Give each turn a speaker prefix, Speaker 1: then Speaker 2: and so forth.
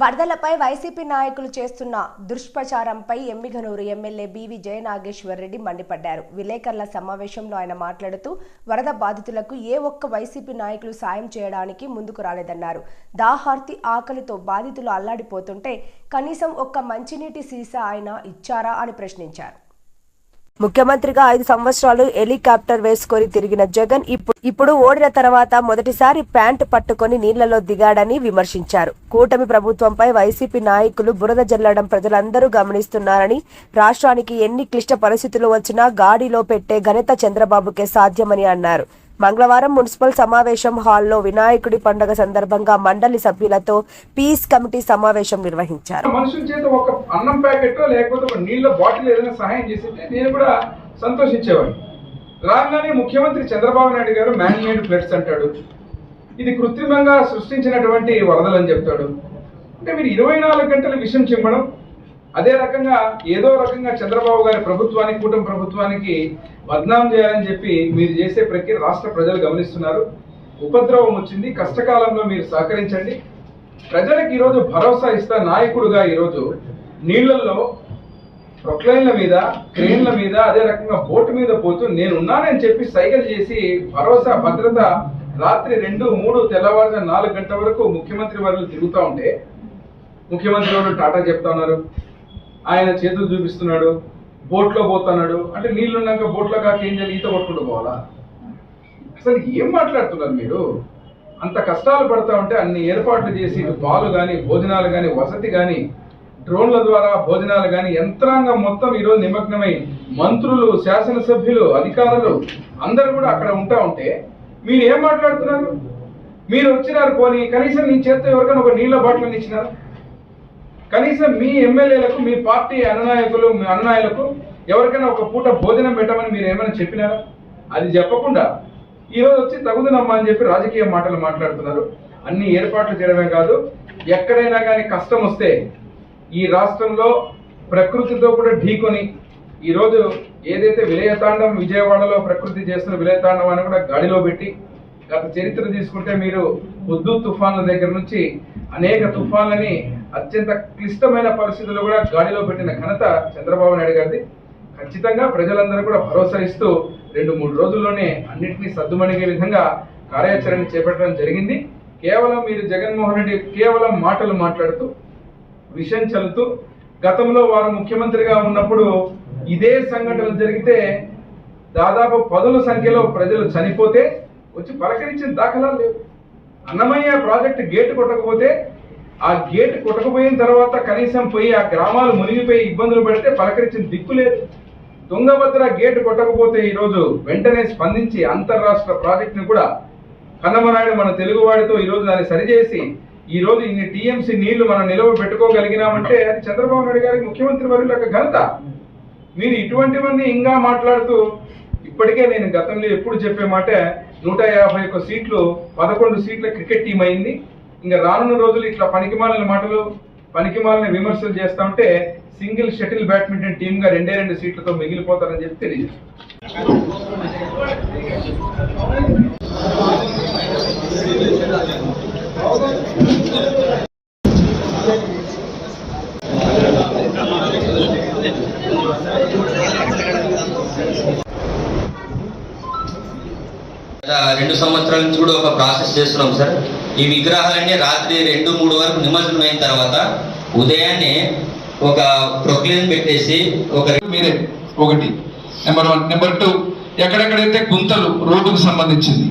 Speaker 1: వరదలపై YCP నాయకులు చేస్తున్న దుష్ప్రచారంపై ఎమ్మిగనూరు ఎమ్మెల్యే బీవి జయనాగేశ్వర్ రెడ్డి మండిపడ్డారు. విలేకరుల సమావేశంలో ఆయన మాట్లాడుతూ వరద బాధితులకు ఏ ఒక్క వైసీపీ నాయకులు సాయం చేయడానికి ముందుకు రాలేదన్నారు. దాహార్తి ఆకలితో బాధితులు అల్లాడిపోతుంటే కనీసం ఒక్క మంచినీటి సీసా ఆయన ఇచ్చారా అని ప్రశ్నించారు. ముఖ్యమంత్రిగా ఐదు సంవత్సరాలు హెలికాప్టర్ వేసుకొని తిరిగిన జగన్ ఇప్పుడు ఇప్పుడు ఓడిన తర్వాత మొదటిసారి ప్యాంటు పట్టుకొని నీళ్ళలో దిగాడని విమర్శించారు. కూటమి ప్రభుత్వంపై వైసీపీ నాయకులు బురద జల్లడం ప్రజలందరూ గమనిస్తున్నారని రాష్ట్రానికి ఎన్ని క్లిష్ట పరిస్థితులు వచ్చినా గాడిలో పెట్టే ఘనత చంద్రబాబుకే సాధ్యమని అన్నారు. మంగళవారం మున్సిపల్ సమావేశం హాల్లో వినాయకుడి పండుగ సందర్భంగా మండలి సభ్యులతో పీస్ కమిటీ సమావేశం నిర్వహించారు.
Speaker 2: మనుషుల చేత ఒక అన్నం ప్యాకెట్ లేకపోతే ఒక నీళ్ళ బాటిల్ ఏదైనా సహాయం చేసింటే నేను కూడా సంతోషించేవాడిని. రాగానే ముఖ్యమంత్రి చంద్రబాబు నాయుడు గారు మ్యాన్ మేడ్ ఫ్లడ్స్ అంటాడు. ఇది కృత్రిమంగా సృష్టించినటువంటి వరదలు అని చెప్తాడు. అంటే మీరు ఇరవై నాలుగు గంటల విషయం చెప్పడం అదే రకంగా ఏదో రకంగా చంద్రబాబు గారి ప్రభుత్వానికి కూటమి ప్రభుత్వానికి బద్నాం చేయాలని చెప్పి మీరు చేసే ప్రక్రియ రాష్ట్ర ప్రజలు గమనిస్తున్నారు. ఉపద్రవం వచ్చింది. కష్టకాలంలో మీరు సహకరించండి. ప్రజలకు ఈరోజు భరోసా ఇస్తా నాయకుడుగా ఈరోజు నీళ్ళలో ప్రొక్లైన్ల మీద క్రేన్ల మీద అదే రకంగా బోటు మీద పోతూ నేను ఉన్నానని చెప్పి సైకిల్ చేసి భరోసా భద్రత రాత్రి రెండు మూడు తెల్లవారుజాము నాలుగు గంటల వరకు ముఖ్యమంత్రి వారు తిరుగుతూ ఉంటే ముఖ్యమంత్రి వారు టాటా చెప్తా ఉన్నారు. ఆయన చేతులు చూపిస్తున్నాడు బోట్లో పోతున్నాడు. అంటే నీళ్ళున్నాక బోట్లో కాక ఏం చేయాలి? ఈత కొట్టుకుంటూ పోవాలా? అసలు ఏం మాట్లాడుతున్నారు మీరు? అంత కష్టాలు పడతా ఉంటే అన్ని ఏర్పాట్లు చేసి పాలు కానీ భోజనాలు కానీ వసతి కానీ డ్రోన్ల ద్వారా భోజనాలు కానీ యంత్రాంగం మొత్తం ఈరోజు నిమగ్నమై మంత్రులు శాసనసభ్యులు అధికారులు అందరూ కూడా అక్కడ ఉంటా ఉంటే మీరు ఏం మాట్లాడుతున్నారు? మీరు వచ్చినారు పోనీ కనీసం నీ చేత్తో ఎవరికైనా ఒక నీళ్ళ బాటిల్ ఇచ్చినారు? కనీసం మీ ఎమ్మెల్యేలకు మీ పార్టీ అన్నాయకులు మీ అన్ననాయకులకు ఎవరికైనా ఒక పూట భోజనం పెట్టమని మీరు ఏమైనా చెప్పినారా? అది చెప్పకుండా ఈ రోజు వచ్చి తగుదనమ్మా అని చెప్పి రాజకీయ మాటలు మాట్లాడుతున్నారు. అన్ని ఏర్పాట్లు చేయడమే కాదు ఎక్కడైనా కానీ కష్టం వస్తే ఈ రాష్ట్రంలో ప్రకృతితో కూడా ఢీకొని ఈరోజు ఏదైతే విలయతాండం విజయవాడలో ప్రకృతి చేస్తున్న విలయతాండం అని కూడా గాడిలో పెట్టి గత చరిత్ర తీసుకుంటే మీరు ఉద్దు తుఫాన్ల దగ్గర నుంచి అనేక తుఫాన్లని అత్యంత క్లిష్టమైన పరిస్థితుల్లో కూడా గాడిలో పెట్టిన ఘనత చంద్రబాబు నాయుడు గారిది. ఖచ్చితంగా ప్రజలందరూ కూడా భరోసా ఇస్తూ రెండు మూడు రోజుల్లోనే అన్నింటినీ సద్దుమణిగే విధంగా కార్యాచరణ చేపట్టడం జరిగింది. కేవలం మీరు జగన్మోహన్ రెడ్డి కేవలం మాటలు మాట్లాడుతూ విషయం చల్లుతూ గతంలో వారు ముఖ్యమంత్రిగా ఉన్నప్పుడు ఇదే సంఘటనలు జరిగితే దాదాపు పదుల సంఖ్యలో ప్రజలు చనిపోతే వచ్చి పలకరించిన దాఖలాలు లేవు. అన్నమయ్య ప్రాజెక్టు గేటు కొట్టకపోతే ఆ గేటు కొట్టకపోయిన తర్వాత కనీసం పోయి ఆ గ్రామాలు మునిగిపోయి ఇబ్బందులు పడితే పలకరించిన దిక్కు లేదు. తుంగభద్ర గేటు కొట్టకపోతే ఈరోజు వెంటనే స్పందించి అంతర్రాష్ట్ర ప్రాజెక్టును కూడా కన్నమనాయుడు మన తెలుగువాడితో ఈరోజు దాన్ని సరిచేసి ఈ రోజు ఇన్ని టీఎంసీ నీళ్ళు మనం నిలవ పెట్టుకోగలిగినామంటే అది చంద్రబాబు నాయుడు గారికి ముఖ్యమంత్రి వర్యుల యొక్క ఘనత. మీరు ఇటువంటివన్నీ ఇంకా మాట్లాడుతూ ఇప్పటికే నేను గతంలో ఎప్పుడు చెప్పే మాట నూట యాభై ఒక్క సీట్లు పదకొండు సీట్ల క్రికెట్ టీం అయింది. ఇంకా రానున్న రోజులు ఇట్లా పనికిమాలిన మాటలు పనికిమాలిన విమర్శలు చేస్తా ఉంటే సింగిల్ షటిల్ బ్యాడ్మింటన్ టీమ్గా రెండే రెండు సీట్లతో మిగిలిపోతారని చెప్పి తెలియజేస్తారు
Speaker 3: గత రెండు సంవత్సరాల నుంచి కూడా ఒక ప్రాసెస్ చేస్తున్నాం సార్. ఈ విగ్రహాలన్నీ రాత్రి రెండు మూడు వరకు నిమజ్జనం అయిన తర్వాత ఉదయాన్నే ఒక ప్రొక్లేన్ పెట్టేసి ఒక
Speaker 4: మీరే ఒకటి. Number one. నెంబర్ టూ ఎక్కడెక్కడైతే గుంతలు రోడ్డుకు సంబంధించింది.